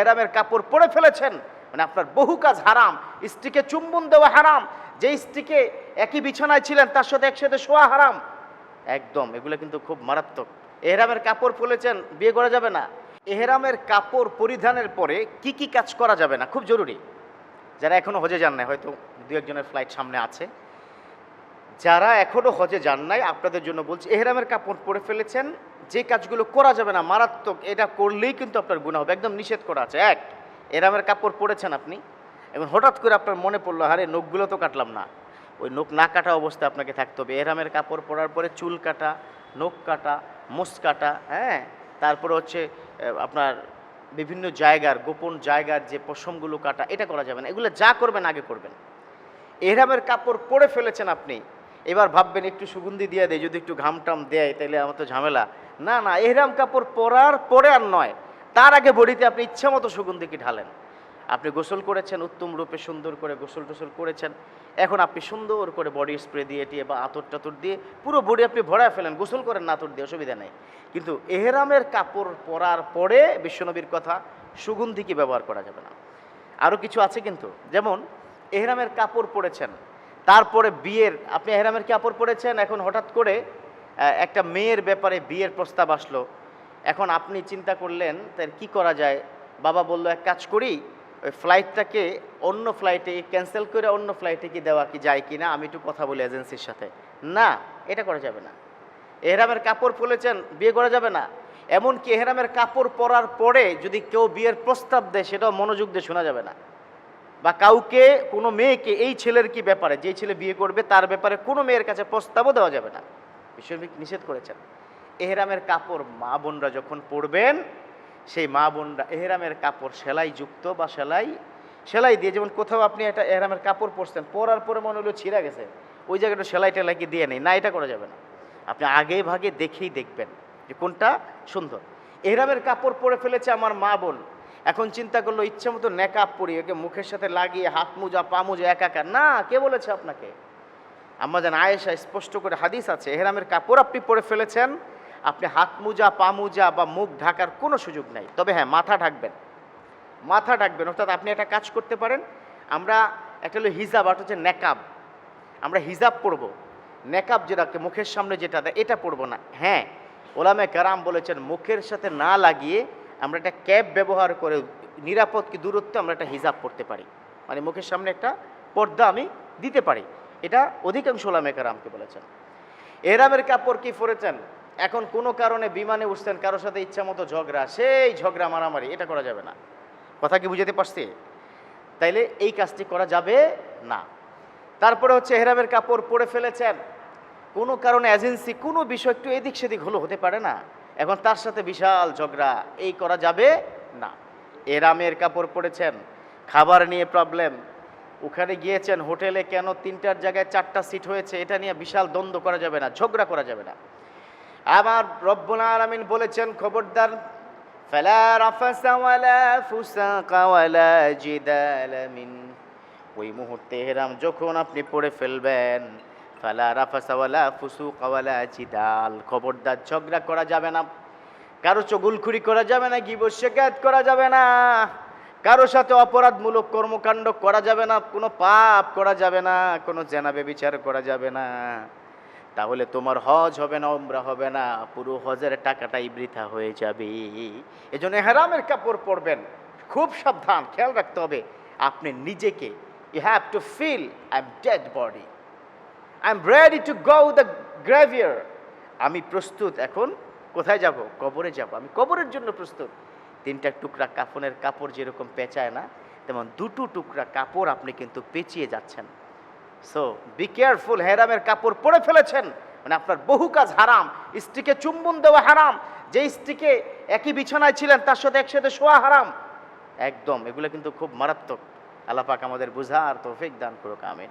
হেরামের কাপড় পরে ফেলেছেন। মানে আপনার বহু কাজ হারাম। স্ত্রীকে চুম্বন দেওয়া হারাম। যে স্ত্রীকে একই বিছানায় ছিলেন, তার সাথে একসাথে শোয়া হারাম। একদম, এগুলো কিন্তু খুব মারাত্মক। এহরামের কাপড় ফেলেছেন, বিয়ে করা যাবে না। এহরামের কাপড় পরিধানের পরে কি কি কাজ করা যাবে না? খুব জরুরি। যারা এখনও হজে যান নাই, হয়তো দু একজনের ফ্লাইট সামনে আছে। যারা এখনও হজে যান নাই, আপনাদের জন্য বলছি, এহরামের কাপড় পরে ফেলেছেন যে কাজগুলো করা যাবে না, মারাত্মক, এটা করলেই কিন্তু আপনার গুণা হবে। একদম নিষেধ করা আছে। এক, এরামের কাপড় পরেছেন আপনি, এবং হঠাৎ করে আপনার মনে পড়ল, আরে, নখগুলো তো কাটলাম না। ওই নখ না কাটা অবস্থায় আপনাকে থাকতে হবে। এরামের কাপড় পরার পরে চুল কাটা, নখ কাটা মোস কাটা হ্যাঁ? তারপরে হচ্ছে আপনার বিভিন্ন জায়গার, গোপন জায়গার যে পশমগুলো কাটা, এটা করা যাবে না। এগুলো যা করবেন, আগে করবেন। এহরামের কাপড় পরে ফেলেছেন আপনি। এবার ভাববেন, একটু সুগন্ধি দিয়ে দেয় যদি একটু ঘাম টাম দেয় তাহলে আমার তো ঝামেলা। না না, এহরাম কাপড় পরার পরে আর নয়। তার আগে বডিতে আপনি ইচ্ছা মতো সুগন্ধি কি ঢালেন। আপনি গোসল করেছেন, উত্তম রূপে সুন্দর করে গোসল টোসল করেছেন। এখন আপনি সুন্দর করে বডি স্প্রে দিয়ে টিয়ে বা আতর টাতর দিয়ে পুরো বডি আপনি ভরায় ফেলেন, গোসল করেন না, আতর দিয়ে, অসুবিধা নেই। কিন্তু এহরামের কাপড় পরার পরে বিশ্বনবীর কথা সুগন্ধি কি ব্যবহার করা যাবে না। আরও কিছু আছে কিন্তু, যেমন এহরামের কাপড় পরেছেন, তারপরে বিয়ের, আপনি এহরামের কাপড় পরেছেন? এখন হঠাৎ করে একটা মেয়ের ব্যাপারে বিয়ের প্রস্তাব আসলো। এখন আপনি চিন্তা করলেন তার কি করা যায়? বাবা বলল, এক কাজ করি, ওই ফ্লাইটটাকে অন্য ফ্লাইটে ক্যান্সেল করে অন্য ফ্লাইটে কি দেওয়া কি যায় কি না আমি একটু কথা বলি এজেন্সির সাথে। না, এটা করা যাবে না। এহরামের কাপড় পরেছেন, বিয়ে করা যাবে না। এমনকি এহরামের কাপড় পরার পরে যদি কেউ বিয়ের প্রস্তাব দেয়, সেটাও মনোযোগ দিয়ে শোনা যাবে না। বা কাউকে, কোনো মেয়েকে, এই ছেলের কি ব্যাপারে? যে ছেলে বিয়ে করবে, তার ব্যাপারে কোনো মেয়ের কাছে প্রস্তাবও দেওয়া যাবে না। বিশ্বনবী নিষেধ করেছেন। এহরামের কাপড় মা বোনরা যখন পরবেন, সেই মা বোনরা এহরামের কাপড় সেলাই যুক্ত বা সেলাই সেলাই দিয়ে যেমন কোথাও আপনি একটা এহরামের কাপড় পরছেন, পরার পরে মনে হলো ছিঁড়া গেছে, ওই জায়গাটা সেলাই টেলাই কি দিয়ে নেই? না, এটা করা যাবে না। আপনি আগে ভাগে দেখেই দেখবেন যে কোনটা সুন্দর। এহরামের কাপড় পরে ফেলেছে আমার মা বোন। এখন চিন্তা করল, ইচ্ছে মতো নেকাপ পরি, ওকে মুখের সাথে লাগিয়ে হাত মোজা, পা মোজা একাকার না, কে বলেছে আপনাকে? জান আয়েশা স্পষ্ট করে হাদিস আছে, এহরামের কাপড় আপনি পরে ফেলেছেন, আপনি হাত মোজা, পা মোজা বা মুখ ঢাকার কোনো সুযোগ নাই। তবে হ্যাঁ মাথা ঢাকবেন। মাথা ঢাকবেন, অর্থাৎ আপনি একটা কাজ করতে পারেন, আমরা একটা হলো হিজাব আর হচ্ছে নেকাব। আমরা হিজাব পরব। নেকাব যেটাকে মুখের সামনে যেটা দেয়, এটা পরবো না। হ্যাঁ ওলামে কারাম বলেছেন, মুখের সাথে না লাগিয়ে আমরা একটা ক্যাব ব্যবহার করে নিরাপদ কি দূরত্বে আমরা একটা হিজাব পড়তে পারি। মানে মুখের সামনে একটা পর্দা আমি দিতে পারি। এটা অধিকাংশ ওলামে কারামকে বলেছেন। এরামের কাপড় কি পরেছেন এখন কোনো কারণে বিমানে উঠছেন, কারোর সাথে ইচ্ছা মতো ঝগড়া, সেই ঝগড়া, মারামারি, এটা করা যাবে না। কথা কি বুঝাতে পারছি? তাইলে এই কাজটি করা যাবে না। তারপরে হচ্ছে এহরামের কাপড় পরে ফেলেছেন। কোনো কারণে এজেন্সি কোনো বিষয় একটু এদিক সেদিক হলো হতে পারে না। এখন তার সাথে বিশাল ঝগড়া, এই করা যাবে না। এরামের কাপড় পরেছেন, খাবার নিয়ে প্রবলেম ওখানে গিয়েছেন হোটেলে কেন তিনটার জায়গায় চারটা সিট হয়েছে এটা নিয়ে বিশাল দ্বন্দ্ব করা যাবে না, ঝগড়া করা যাবে না। আমার রব্বুল আলামিন বলেছেন, খবরদার, ফালা রাফাসা ওয়ালা ফুসাকা ওয়ালা জিদাল মিন। ওই মুহূর্তে হেরাম, যখন আপনি পড়ে ফেলবেন, ফালা রাফাসা ওয়ালা ফুসুকা ওয়ালা জিদাল। খবরদার, ঝগড়া করা যাবে না। কারও চগুলখুরি করা যাবে না শেখায়ত করা যাবে না। কারও সাথে অপরাধমূলক কর্মকাণ্ড করা যাবে না, কোনো পাপ করা যাবে না, কোনো জেনাবে বিচার করা যাবে না। তাহলে তোমার হজ হবে না ওমরা হবে না, পুরো হজের টাকাটাই বৃথা হয়ে যাবে। এই জন্য হেরামের কাপড় পরবেন, খুব সাবধান, খেয়াল রাখতে হবে, আপনি নিজেকে you have to feel I am dead body I am ready to go the graveyard আমি প্রস্তুত, এখন কোথায় যাব? কবরে যাব। আমি কবরের জন্য প্রস্তুত। তিনটা টুকরা কাফনের কাপড় যেরকম পেঁচায় না, তেমন দুটো টুকরা কাপড় আপনি কিন্তু পেঁচিয়ে যাচ্ছেন। সো বি কেয়ারফুল হেরামের কাপড় পরে ফেলেছেন। মানে আপনার বহু কাজ হারাম স্ত্রীকে চুম্বন দেওয়া হারাম যে স্ত্রীকে একই বিছানায় ছিলেন, তার সাথে একসাথে শোয়া হারাম। একদম, এগুলো কিন্তু খুব মারাত্মক। আল্লাহ পাক আমাদের বুঝা আর তৌফিক দান করুক, আমিন।